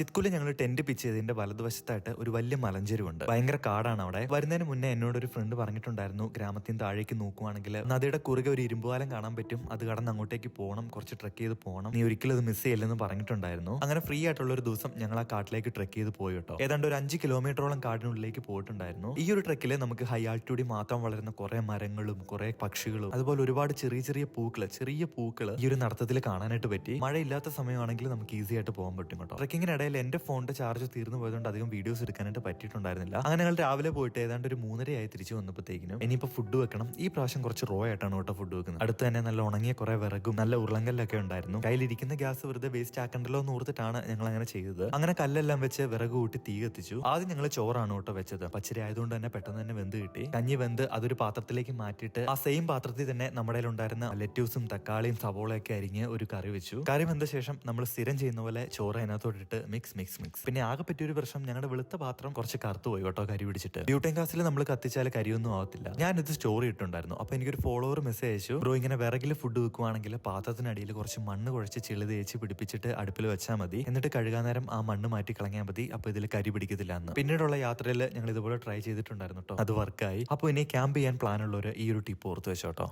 ചിത്കുൽ ഞങ്ങൾ tent pitch ചെയ്തതിന്റെ വലതുവശത്തായിട്ട് ഒരു വലിയ മലഞ്ചെരുവുണ്ട്. ഭയങ്കര കാടാണ് അവിടെ. വരുന്നതിന് മുന്നേ എന്നോട് ഒരു ഫ്രണ്ട് പറഞ്ഞിട്ടുണ്ടായിരുന്നു ഗ്രാമത്തിന് താഴേക്ക് നോക്കുവാണെങ്കിൽ നദിയുടെ കുറുകെ ഒരു ഇരുമ്പുപാലം കാണാൻ പറ്റും. അത് കടന്ന് അങ്ങോട്ടേക്ക് പോകണം കുറച്ച് ട്രെക്ക് ചെയ്ത് പോകണം നീ ഒരിക്കലും അത് മിസ് ചെയ്യില്ലെന്ന് പറഞ്ഞിട്ടുണ്ടായിരുന്നു. അങ്ങനെ ഫ്രീ ആയിട്ടുള്ള ഒരു ദിവസം ഞങ്ങൾ ആ കാട്ടിലേക്ക് ട്രെക്ക് ചെയ്ത് പോയി കേട്ടോ. ഏതാണ്ട് ഒരു അഞ്ച് കിലോമീറ്ററോളം കാടിനുള്ളിലേക്ക് പോയിട്ടുണ്ടായിരുന്നു. ഈ ഒരു ട്രെക്കിൽ നമുക്ക് ഹൈ ആൾട്ടിയൂഡിൽ മാത്രം വളരുന്ന കുറെ മരങ്ങളും കുറെ പക്ഷികളും അതുപോലെ ഒരുപാട് ചെറിയ ചെറിയ പൂക്കൾ ചെറിയ പൂക്കൾ ഈ ഒരു നടത്തത്തിൽ കാണാനായിട്ട് പറ്റി. മഴയില്ലാത്ത സമയമാണെങ്കിൽ നമുക്ക് ഈസി ആയിട്ട് പോകാൻ പറ്റും കേട്ടോ. ട്രെക്കിങ്ങിനിടയിൽ എന്റെ ഫോണിന്റെ ചാർജ് തീർന്നു പോയതുകൊണ്ട് അധികം വീഡിയോസ് എടുക്കാനായിട്ട് പറ്റിയിട്ടുണ്ടായിരുന്നില്ല. അങ്ങനെ ഞങ്ങൾ രാവിലെ പോയിട്ട് ഏതാണ്ട് ഒരു മൂന്നരയായി തിരിച്ചു വന്നപ്പോഴത്തേക്കിനും ഇനിയിപ്പോൾ ഫുഡ് വെക്കണം. ഈ പ്രാവശ്യം കുറച്ച് റോ ആയിട്ടാണ് കേട്ടോ ഫുഡ് വെക്കുന്നത്. അടുത്ത് തന്നെ നല്ല ഉണങ്ങിയ കുറെ വിറകും നല്ല ഉരുളങ്കല്ലൊക്കെ ഉണ്ടായിരുന്നു. കയ്യിലിരിക്കുന്ന ഗ്യാസ് വെറുതെ വേസ്റ്റ് ആക്കണ്ടല്ലോ എന്ന് ഓർത്തിട്ടാണ് ഞങ്ങൾ അങ്ങനെ ചെയ്തത്. അങ്ങനെ കല്ലെല്ലാം വെച്ച് വിറക് കൂട്ടി തീ കത്തിച്ചു. ആദ്യം ഞങ്ങൾ ചോറാണ് കേട്ടോ വെച്ചത്. പച്ചരി ആയതുകൊണ്ട് തന്നെ പെട്ടെന്ന് തന്നെ വെന്ത് കിട്ടി. കഞ്ഞി വെന്ത് അതൊരു പാത്രത്തിലേക്ക് മാറ്റിയിട്ട് ആ സെയിം പാത്രത്തിൽ തന്നെ നമ്മുടെ ഉണ്ടായിരുന്ന ലെറ്റ്യൂസും തക്കാളിയും സവോളയൊക്കെ അരിഞ്ഞ് ഒരു കറി വെച്ചു. കറി വെന്ത ശേഷം നമ്മൾ സ്ഥിരം ചെയ്യുന്ന പോലെ ചോറ് അതിനകത്തോട്ടിട്ട് മിക്സ് മിക്സ് മിക്സ് പിന്നെ ആകെ പറ്റിയ ഒരു പ്രശ്നം ഞങ്ങളുടെ വെളുത്ത പാത്രം കുറച്ച് കറുത്തു പോയി കേട്ടോ കരി പിടിച്ചിട്ട്. ബ്യൂട്ടൻ കാസിൽ നമ്മൾ കത്തിച്ചാൽ കരിയൊന്നും ആവത്തില്ല. ഞാനിത് സ്റ്റോറി ഇട്ടുണ്ടായിരുന്നു അപ്പൊ എനിക്കൊരു ഫോളോവർ മെസ്സേജ് അയച്ചു. ബ്രോ ഇങ്ങനെ വിറകിൽ ഫുഡ് വെക്കുവാണെങ്കിൽ പാത്രത്തിനടിയിൽ കുറച്ച് മണ്ണ് കുഴച്ച് ചെളി തേച്ച് പിടിപ്പിച്ചിട്ട് അടുപ്പിൽ വെച്ചാൽ മതി. എന്നിട്ട് കഴുകാൻ നേരം ആ മണ്ണ് മാറ്റി കളഞ്ഞാൽ മതി. അപ്പൊ ഇതിൽ കരി പിടിക്കത്തില്ല എന്ന് പിന്നീടുള്ള യാത്രയിൽ ഞങ്ങൾ ഇതുപോലെ ട്രൈ ചെയ്തിട്ടുണ്ടായിരുന്നു കേട്ടോ അത് വർക്കായി അപ്പോൾ ഇനി ക്യാമ്പ് ചെയ്യാൻ പ്ലാൻ ഉള്ളവർ ഈ ഒരു ടിപ്പ് ഓർത്ത് വെച്ചോട്ടോ